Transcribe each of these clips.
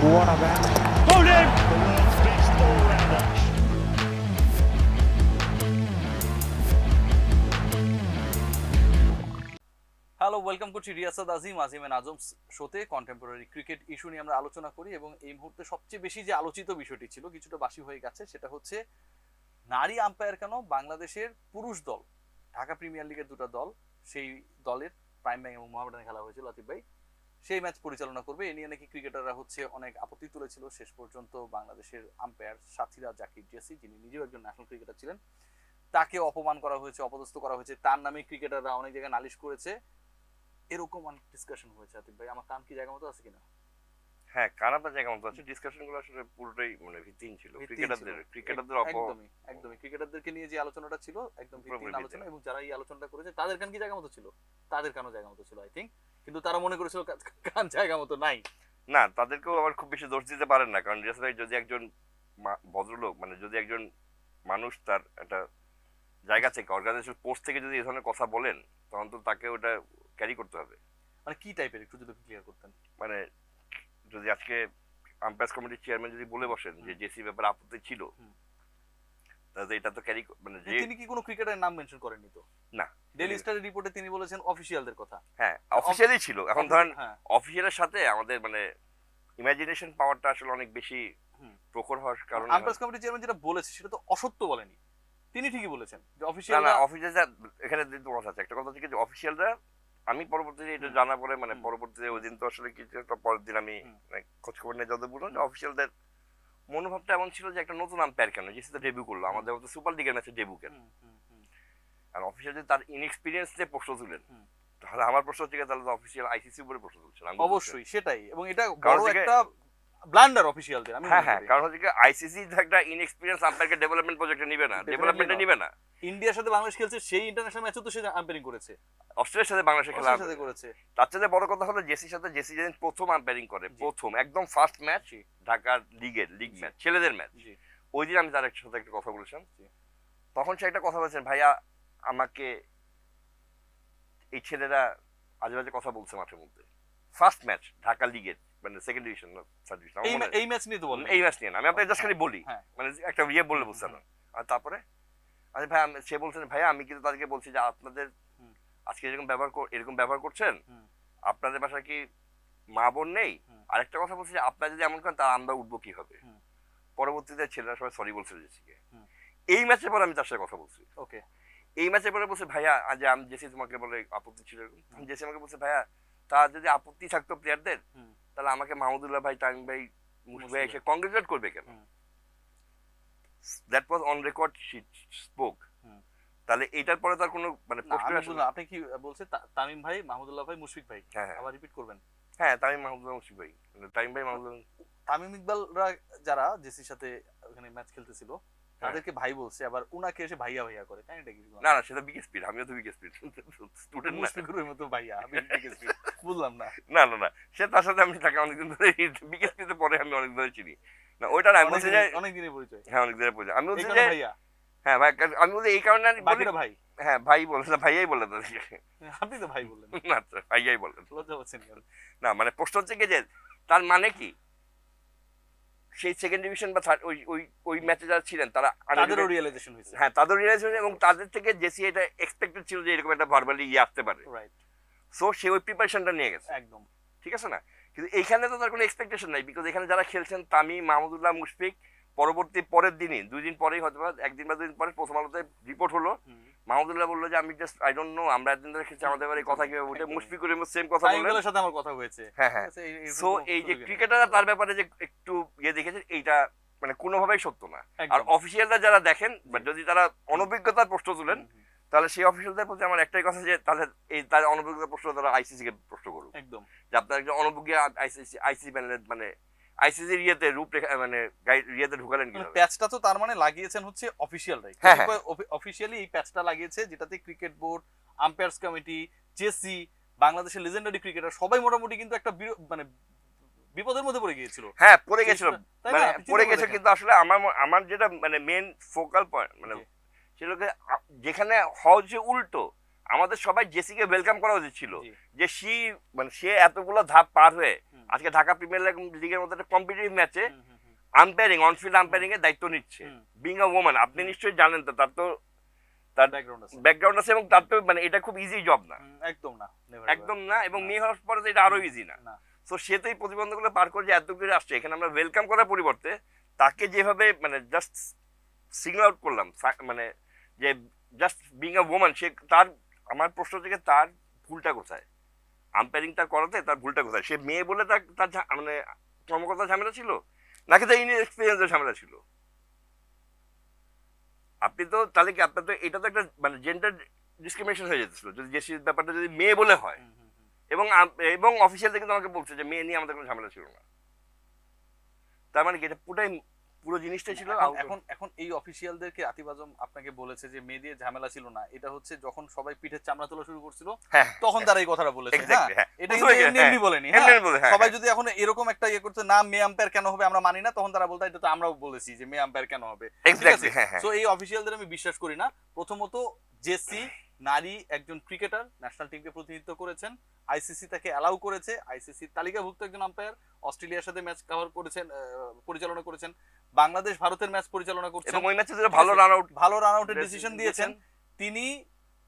What a best all-rounder. Hello welcome করছি রিয়াসাদ আজিম আজিম and আজম শোতে contemporary cricket issue নিয়ে আমরা আলোচনা করি এবং এই মুহূর্তে সবচেয়ে বেশি যে আলোচিত বিষয়টি ছিল কিছুটা বাসি হয়ে গেছে সেটা হচ্ছে নারী আম্পায়ার কেন বাংলাদেশের পুরুষ দল ঢাকা প্রিমিয়ার লিগের দুটো দল সেই দলের প্রাইম ব্যাংক এবং মোহামেডানে খেলা হয়েছিল আতিফ ভাই সেই ম্যাচ পরিচালনা করবে। এ নিয়ে নাকি ক্রিকেটাররা হচ্ছে অনেক আপত্তি তুলেছিল। শেষ পর্যন্ত বাংলাদেশের আম্পায়ার সাথীরা জাকির জেসি যিনি নিজেও একজন ন্যাশনাল ক্রিকেটার ছিলেন তাকে অপমান করা হয়েছে অপদস্থ করা হয়েছে। তার নামে ক্রিকেটাররা অনেক জায়গায় নালিশ করেছে। এরকম অনেক ডিসকাশন হয়েছে। আতিফ ভাই আমার কান কি জায়গা মতো আছে কিনা? হ্যাঁ কানাডা জায়গা মতো আছে। ডিসকাশনগুলো আসলে পুরোটাই মানে ভিত্তিহীন ছিল। ক্রিকেটারদের ক্রিকেটারদের একদমই একদমই। ক্রিকেটারদেরকে নিয়ে যে আলোচনাটা ছিল একদম ভিত্তিহীন আলোচনা এবং যারা এই আলোচনাটা করেছে তাদের কান কি জায়গা মতো ছিল? তাদের কানও জায়গা মতো ছিল আই থিঙ্ক কিন্তু তারা মনে করেছিল কান জায়গা মতো নাই। না তাদেরকেও আবার খুব বেশি দোষ দিতে পারেন না কারণ রিয়াজ ভাই যদি একজন ভদ্রলোক মানে যদি একজন মানুষ তার একটা জায়গা থেকে অর্গানাইজেশন পোস্ট থেকে যদি এই ধরনের কথা বলেন তখন তো তাকে ওটা ক্যারি করতে হবে। মানে কি টাইপের একটু যদি ক্লিয়ার করতেন। মানে যদি আজকে আম্পায়ার্স কমিটির চেয়ারম্যান যদি বলে বসেন যে জেসি ব্যাপারে আপত্তি ছিল তাহলে এটা তো ক্যারি মানে তিনি কি কোনো ক্রিকেটারের নাম মেনশন করেননি তো? না। ডেইলি স্টারের রিপোর্টে তিনি বলেছেন অফিসিয়ালদের কথা। হ্যাঁ অফিসিয়ালি ছিল। এখন ধরেন হ্যাঁ। অফিসিয়ালের সাথে আমাদের মানে ইমাজিনেশন পাওয়ারটা আসলে অনেক বেশি। প্রখর হওয়ার কারণে আম্পায়ার্স কমিটির চেয়ারম্যান যেটা বলেছে সেটা তো অসত্য বলেনি। তিনি ঠিকই বলেছেন যে না অফিসিয়াল না অফিসে এখানে দুটো কথা আছে একটা কথা হচ্ছে যে অফিসিয়ালরা আমি পরবর্তীতে এটা জানা পরে মানে। পরবর্তীতে ওই দিন তো আসলে কিছু একটা পরের দিন আমি মানে খোঁজ খবর নিয়ে যত বললাম যে অফিসিয়ালদের মনোভাবটা এমন ছিল যে একটা নতুন আম্পায়ার কেন? যেসে ডেবিউ করল। আমাদের মতো সুপার লিগের ম্যাচে ডেবিউ কেন? আর যদি তার ইনএক্সপিরিয়েন্স নিয়ে প্রশ্ন তুলেন তাহলে আমার প্রশ্ন হচ্ছে তাহলে অফিসিয়াল আইসিসি উপরে প্রশ্ন তুলছেন অবশ্যই সেটাই। এবং এটা বড় একটা ব্লান্ডার অফিসিয়ালদের আমি হ্যাঁ হ্যাঁ কারণ হচ্ছে আইসিসি একটা ইনএক্সপিরিয়েন্স আম্পায়ারকে ডেভেলপমেন্ট প্রজেক্টে নিবে না ডেভেলপমেন্টে নিবে না। ইন্ডিয়ার সাথে বাংলাদেশ খেলছে সেই ইন্টারন্যাশনাল ম্যাচও তো সে আম্পায়ারিং করেছে। অস্ট্রেলিয়ার সাথে বাংলাদেশের খেলা সাথে করেছে। তার চেয়ে বড় কথা হলো জেসির সাথে জেসি যেদিন প্রথম আম্পায়ারিং করে প্রথম একদম ফার্স্ট ম্যাচ ঢাকার লিগের লিগ ম্যাচ ছেলেদের ম্যাচ ওই দিন আমি তার সাথে একটা কথা বলেছিলাম। তখন সে একটা কথা বলেছেন ভাইয়া আমাকে এই ছেলেরা আজে বাজে কথা বলছে মাঠের মধ্যে। ফার্স্ট ম্যাচ ঢাকা লিগের মানে সেকেন্ড ডিভিশন এই ম্যাচ নিয়ে তো এই ম্যাচ নিয়ে না আমি আপনাকে জাস্ট খালি বলি। হ্যাঁ। মানে একটা ইয়ে বললে বুঝছেন আর তারপরে? আরে ভাই সে বলছেন ভাইয়া আমি কিন্তু তাদেরকে বলছি যে আপনাদের আজকে এরকম ব্যবহার এরকম ব্যবহার করছেন? আপনাদের বাসায় কি মা বোন নেই। আরেকটা কথা বলছি যে আপনারা যদি এমন করেন তা আমরা উঠবো কি হবে পরবর্তীতে ছেলেরা সবাই সরি বলছে জেসিকে। এই ম্যাচের পর আমি তার সাথে কথা বলছি। ওকে এই ম্যাচের পরে বলছে ভাইয়া আজ আমি জেসি তোমাকে বলে আপত্তি ছিল। এরকম জেসি আমাকে বলছে ভাইয়া তা যদি আপত্তি থাকতো প্লেয়ারদের তাহলে আমাকে মাহমুদুল্লাহ ভাই টাইম ভাই মুশফিক ভাই এসে কংগ্রেচুলেট করবে কেন? That was on record she spoke. তাহলে এটার পরে তার কোনো মানে। আপনি কি বলছে তামিম ভাই মাহমুদুল্লাহ ভাই মুশফিক ভাই? হ্যাঁ হ্যাঁ। আবার রিপিট করবেন। হ্যাঁ তামিম মাহমুদুল্লাহ মুশফিক ভাই। টাইম ভাই মাহমুদুল্লাহ তামিম ইকবালরা যারা জেসির সাথে ওখানে ম্যাচ খেলতেছিল। তাদেরকে ভাই বলছে আবার উনাকে এসে ভাইয়া ভাইয়া করে তাই এটা কি না না সেটা বিগ স্পিড আমিও তো বিগ স্পিড স্টুডেন্ট না। মুশফিকুরের মতো ভাইয়া আমি দেখেছি। বুঝলাম না। না না না সে তার সাথে আমি তাকে অনেকদিন ধরে বিগ স্পিডে পরে আমি অনেক ধরে চিনি। না ওইটা না আমি বলছি যে অনেক দিনের পরিচয়। হ্যাঁ অনেক ধরে পড়ছে আমি বলছি যে হ্যাঁ ভাই আমি বলছি এই কারণে আমি বলি ভাই। হ্যাঁ ভাই বলে না ভাইয়াই বলে তাদেরকে। আপনি তো ভাই বললেন না আচ্ছা, ভাইয়াই বলেন লজ্জা পাচ্ছেন কেন? না মানে প্রশ্ন হচ্ছে কি যে তার মানে কি? সেই সেকেন্ড ডিভিশন বা থার্ড ওই ওই ওই ম্যাচে যারা ছিলেন তারা তাদেরও রিয়েলাইজেশন হয়েছে। হ্যাঁ তাদের রিয়েলাইজ হয়েছে এবং তাদের থেকে জেসি এটা এক্সপেক্টেড ছিল যে এরকম একটা ভার্বালি ইয়ে আসতে পারে। রাইট সো সে ওই প্রিপারেশনটা নিয়ে গেছে। একদম। ঠিক আছে না? কিন্তু এইখানে তো তার কোনো এক্সপেকটেশন নাই বিকজ এখানে যারা খেলছেন তামিম মাহমুদুল্লাহ মুশফিক পরবর্তী পরের দিনই দুই দিন পরেই হয়তো একদিন বা দুই দিন পরে প্রথম আলোতে রিপোর্ট হলো। মাহমুদুল্লাহ বলল যে আমি জাস্ট আই ডোন্ট নো আমরা একদিন ধরে খেলছি আমাদের বাড়ি কথা কীভাবে উঠে একদম। মুশফিকুর সেম কথা বললেন। সাথে আমার কথা হয়েছে। হ্যাঁ হ্যাঁ। সো কোনো এই যে ক্রিকেটাররা তার ব্যাপারে যে একটু ইয়ে দেখেছেন এইটা মানে কোনোভাবেই সত্য না। আর। অফিসিয়ালরা যারা দেখেন বা যদি তারা অনভিজ্ঞতার প্রশ্ন তুলেন তাহলে সেই অফিসিয়ালদের প্রতি আমার একটাই কথা যে তাহলে এই তার অনভিজ্ঞতার প্রশ্ন তারা আইসিসি কে প্রশ্ন করুক। একদম। যে আপনার একজন অনভিজ্ঞ আইসিসি আইসিসি প্যানেলের মানে আইসিসি ইয়েতে রূপরেখা মানে গাইড ইয়েতে ঢুকালেন মানে কীভাবে? প্যাচটা তো তার মানে লাগিয়েছেন হচ্ছে অফিসিয়ালরাই হ্যাঁ, হ্যাঁ। অফিসিয়ালি এই প্যাচটা লাগিয়েছে যেটাতে cricket board umpires committee JC বাংলাদেশের লেজেন্ডারি ক্রিকেটার সবাই মোটামুটি কিন্তু একটা মানে বিপদের মধ্যে পড়ে গিয়েছিল। হ্যাঁ পড়ে গেছিল? মানে পড়ে গেছে কিন্তু আসলে আমার আমার যেটা মানে মেন ফোকাল পয়েন্ট মানে সেটাকে যেখানে হওয়া উল্টো। আমাদের সবাই জেসিকে ওয়েলকাম করা উচিত ছিল যে সি মানে সে এতগুলো ধাপ পার হয়ে আজকে ঢাকা প্রিমিয়ার লিগের মতো একটা কম্পিটিটিভ ম্যাচে। আম্পায়ারিং অনফিল্ড আম্পায়ারিং এর দায়িত্ব নিচ্ছে। বিং আ ওমান আপনি নিশ্চয়ই জানেন তো তার তো তার আছে। ব্যাকগ্রাউন্ড আছে এবং তার তো মানে এটা খুব ইজি জব না। একদম না একদম না এবং মেয়ে হওয়ার পরে তো এটা আরও ইজি না। তো সে তো এই প্রতিবন্ধকগুলো পার করে যে এত আসছে এখানে আমরা ওয়েলকাম করার পরিবর্তে তাকে যেভাবে মানে জাস্ট সিগনাল আউট করলাম মানে যে জাস্ট বিং আ ওমান সে তার আমার প্রশ্ন থেকে তার ভুলটা কোথায়? আম্পায়ারিং তার করাতে তার ভুলটা কোথায়? সে মেয়ে বলে তার তার মানে কর্মকর্তার ঝামেলা ছিল? নাকি তার ইনএক্সপিরিয়েন্সের ঝামেলা ছিল? আপনি তো তাহলে কি আপনার তো এটা তো একটা মানে জেন্ডার ডিসক্রিমিনেশন হয়ে যেতেছিল। যদি যে ব্যাপারটা যদি মেয়ে বলে হয়। এবং এবং অফিসিয়াল থেকে আমাকে বলছে যে মেয়ে নিয়ে আমাদের কোনো ঝামেলা ছিল না। তার মানে কি এটা পুরোটাই পুরো জিনিসটাই ছিল এখন- এখন এই অফিসিয়ালদেরকে আতিফ আজম আপনাকে বলেছে যে মেয়ে দিয়ে ঝামেলা ছিল না। এটা হচ্ছে যখন সবাই পিঠের চামড়া তোলা শুরু করছিল হ্যাঁ তখন তারা এই কথাটা বলেছে হ্যাঁ? হ্যাঁ। এটা কিন্তু এমনি হ্যাঁ, এমনি বলেনি হ্যাঁ? হ্যাঁ, সবাই হ্যাঁ। যদি এখন এরকম একটা ইয়ে করতে না মে আম্পায়ার কেন হবে? আমরা মানি না তখন তারা বলতো এটা তো আমরাও বলেছি যে মে আম্পায়ার কেন হবে? হ্যাঁ, হ্যাঁ। সো এই অফিসিয়ালদের আমি বিশ্বাস করি না। প্রথমত জেসি নারী একজন ক্রিকেটার ন্যাশনাল টিমকে প্রতিনিধিত্ব করেছেন। আইসিসি তাকে অ্যালাউ করেছে। আইসিসি তালিকাভুক্ত একজন আম্পায়ার অস্ট্রেলিয়ার সাথে ম্যাচ কভার করেছেন পরিচালনা করেছেন। বাংলাদেশ ভারতের ম্যাচ পরিচালনা করছেন। এবং ওই ম্যাচে যেটা ভালো রান আউট ভালো রান আউটের ডিসিশন দিয়েছেন। তিনি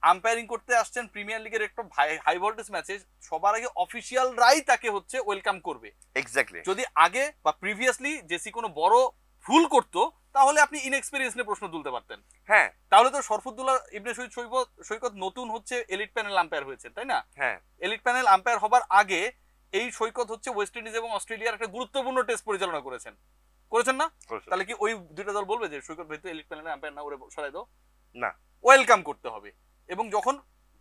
আম্পায়ারিং করতে আসছেন প্রিমিয়ার লিগের একটা হাই ভোল্টেজ ম্যাচে সবার আগে অফিসিয়ালরাই তাকে হচ্ছে ওয়েলকাম করবে। এক্স্যাক্টলি যদি আগে বা প্রিভিয়াসলি জেসি কোনো বড় ভুল করতো তাহলে আপনি ইনএক্সপিরিয়েন্স নিয়ে প্রশ্ন তুলতে পারতেন। হ্যাঁ। তাহলে তো শরফুদ্দুল্লাহ ইবনে শহীদ সৈকত সৈকত নতুন হচ্ছে এলিট প্যানেল আম্পায়ার হয়েছে তাই না? হ্যাঁ। এলিট প্যানেল আম্পায়ার হবার আগে এই সৈকত হচ্ছে ওয়েস্ট ইন্ডিজ এবং অস্ট্রেলিয়ার একটা গুরুত্বপূর্ণ টেস্ট পরিচালনা করেছেন। করেছেন না? তাহলে কি ওই দুইটা দল বলবে যে সৈকত ভাই তো প্যানেলের আম্পায়ার না ওরে সরাই দাও না। ওয়েলকাম করতে হবে। এবং যখন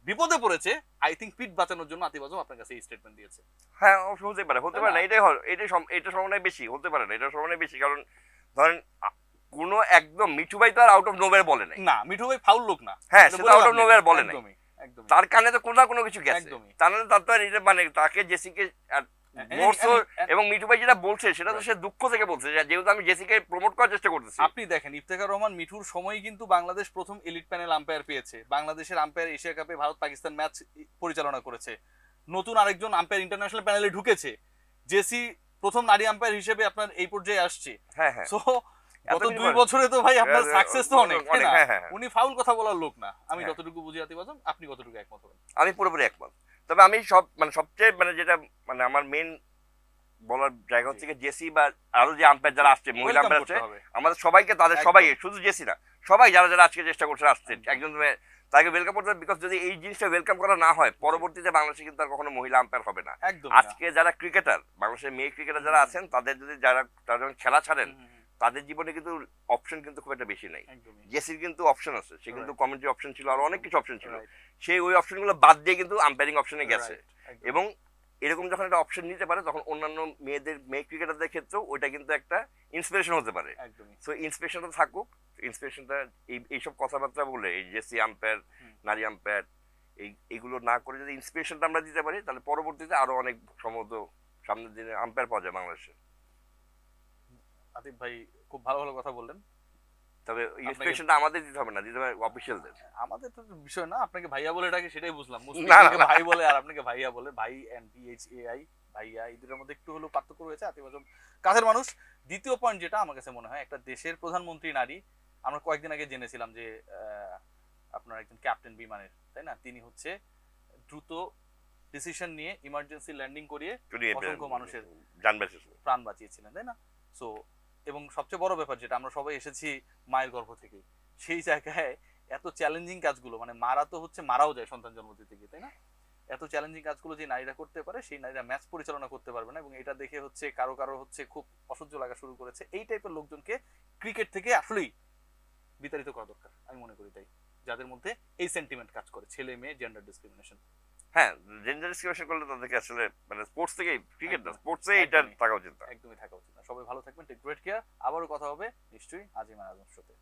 বিপদে পড়েছে আই থিঙ্ক পিট বাঁচানোর জন্য আতিফ আজম আপনার কাছে এই স্টেটমেন্ট দিয়েছে। হ্যাঁ হতে পারে হতে পারে না? এটাই এটাই এটা সমানে বেশি হতে পারে না এটা সমানে বেশি। কারণ ধরেন কোনো একদম মিঠু ভাই তো আর আউট অফ নোভের বলে নাই। না মিঠু ভাই ফাউল লোক না। হ্যাঁ এটা সেটা আউট অফ। নোভের বলে নাই। তার কানে তো কোনো না কোনো কিছু গেছে। একদমই। তার মানে তার তো এটা মানে তাকে জেসিকে এবং মিঠু ভাই যেটা বলছে সেটা তো সে দুঃখ থেকে বলছে। যেহেতু আমি জেসিকে প্রমোট করার চেষ্টা করতেছি। আপনি দেখেন ইফতেখার রহমান মিঠুর সময়ই কিন্তু বাংলাদেশ প্রথম এলিট প্যানেল আম্পায়ার পেয়েছে। বাংলাদেশের আম্পায়ার এশিয়া কাপে ভারত পাকিস্তান ম্যাচ পরিচালনা করেছে। নতুন আরেকজন আম্পায়ার ইন্টারন্যাশনাল প্যানেলে ঢুকেছে। জেসি প্রথম নারী আম্পায়ার হিসেবে আপনার এই পর্যায়ে আসছে। হ্যাঁ হ্যাঁ। সো এত গত দুই বছরে তো ভাই আপনার হ্যাঁ, সাকসেস তো অনেক? হ্যাঁ, হ্যাঁ, হ্যাঁ। উনি ফাউল কথা বলার লোক না। আমি হ্যাঁ। যতটুকু বুঝি বাজম আপনি কতটুকু একমত আমি পুরোপুরি একমত। তবে আমি সব মানে সবচেয়ে মানে যেটা মানে আমার মেন বলার জায়গা হচ্ছে জেসি বা আরও যে আম্পায়ার যারা আসছে মহিলা আম্পায়ার আছে আমাদের সবাইকে তাদের সবাই শুধু জেসি না সবাই যারা যারা আজকে চেষ্টা করছে আসছে একজন তাকে ওয়েলকাম করতে বিকজ যদি এই জিনিসটা ওয়েলকাম করা না হয় পরবর্তীতে বাংলাদেশে কিন্তু আর কখনো মহিলা আম্পায়ার হবে না। আজকে যারা ক্রিকেটার বাংলাদেশের মেয়ে ক্রিকেটার যারা আছেন তাদের যদি যারা তারা যখন খেলা ছাড়েন তাদের জীবনে কিন্তু অপশন কিন্তু খুব একটা বেশি নাই। জেসির কিন্তু অপশন আছে সে কিন্তু. কমেন্ট্রি অপশন ছিল আর অনেক কিছু অপশন ছিল. সেই ওই অপশনগুলো বাদ দিয়ে কিন্তু আম্পায়ারিং অপশনে গেছে। এবং এরকম যখন একটা অপশন নিতে পারে তখন অন্যান্য মেয়েদের মেয়ে ক্রিকেটারদের ক্ষেত্রেও ওইটা কিন্তু একটা ইন্সপিরেশন হতে পারে। সো ইন্সপিরেশনটা থাকুক ইন্সপিরেশনটা এই এইসব কথাবার্তা বলে এই জেসি আম্পায়ার নারী আম্পায়ার এই এইগুলো না করে যদি ইন্সপিরেশনটা আমরা দিতে পারি তাহলে পরবর্তীতে আরও অনেক সম্ভবত সামনের দিনে আম্পায়ার পাওয়া যায় বাংলাদেশে। আতিফ ভাই খুব ভালো ভালো কথা বললেন। তবে আপনাকে- আমাদের দিতে হবে না দিতে হবে অফিসিয়ালদের আমাদের তো বিষয় না আপনাকে ভাইয়া বলে ডাকে সেটাই বুঝলাম। মুসলিম না, না, থেকে না। ভাই বলে আর আপনাকে ভাইয়া বলে ভাই এন্ড পিএইচ এ আই ভাইয়া এই দুটোর মধ্যে একটু হলেও পার্থক্য রয়েছে। আতিফ আজম কাছের মানুষ। দ্বিতীয় পয়েন্ট যেটা আমার কাছে মনে হয় একটা দেশের প্রধানমন্ত্রী নারী আমরা কয়েকদিন আগে জেনেছিলাম যে আপনার একজন ক্যাপ্টেন বিমানের তাই না? তিনি হচ্ছে দ্রুত ডিসিশন নিয়ে ইমার্জেন্সি ল্যান্ডিং করিয়ে অসংখ্য মানুষের প্রাণ বাঁচিয়েছিলেন তাই না? সো এবং সবচেয়ে বড় ব্যাপার যেটা, আমরা সবাই এসেছি মায়ের গর্ভ থেকে সেই জায়গায় এত চ্যালেঞ্জিং কাজগুলো মানে মারা তো হচ্ছে, মারাও যায় সন্তান জন্ম দিতে গিয়ে, তাই না? এত চ্যালেঞ্জিং কাজগুলো যে নারীরা করতে পারে, সেই নারীরা ম্যাচ পরিচালনা করতে পারবে না এবং এটা দেখে হচ্ছে কারও কারও হচ্ছে খুব অসহ্য লাগা শুরু করেছে। এই টাইপের লোকজনকে ক্রিকেট থেকে আসলেই বিতাড়িত করা দরকার, আমি মনে করি তাই। যাদের মধ্যে এই সেন্টিমেন্ট কাজ করে ছেলে মেয়ে জেন্ডার ডিসক্রিমিনেশন হ্যাঁ জেন্ডার ডিসক্রিমিনেশন করলে তাদেরকে আসলে মানে স্পোর্টস থেকে ক্রিকেট না স্পোর্টসে এটা থাকা উচিত একদমই থাকা উচিত না। সবাই ভালো থাকবেন টেক গ্রেট কেয়ার আবারও কথা হবে নিশ্চয়ই আজিমান আজম শোতে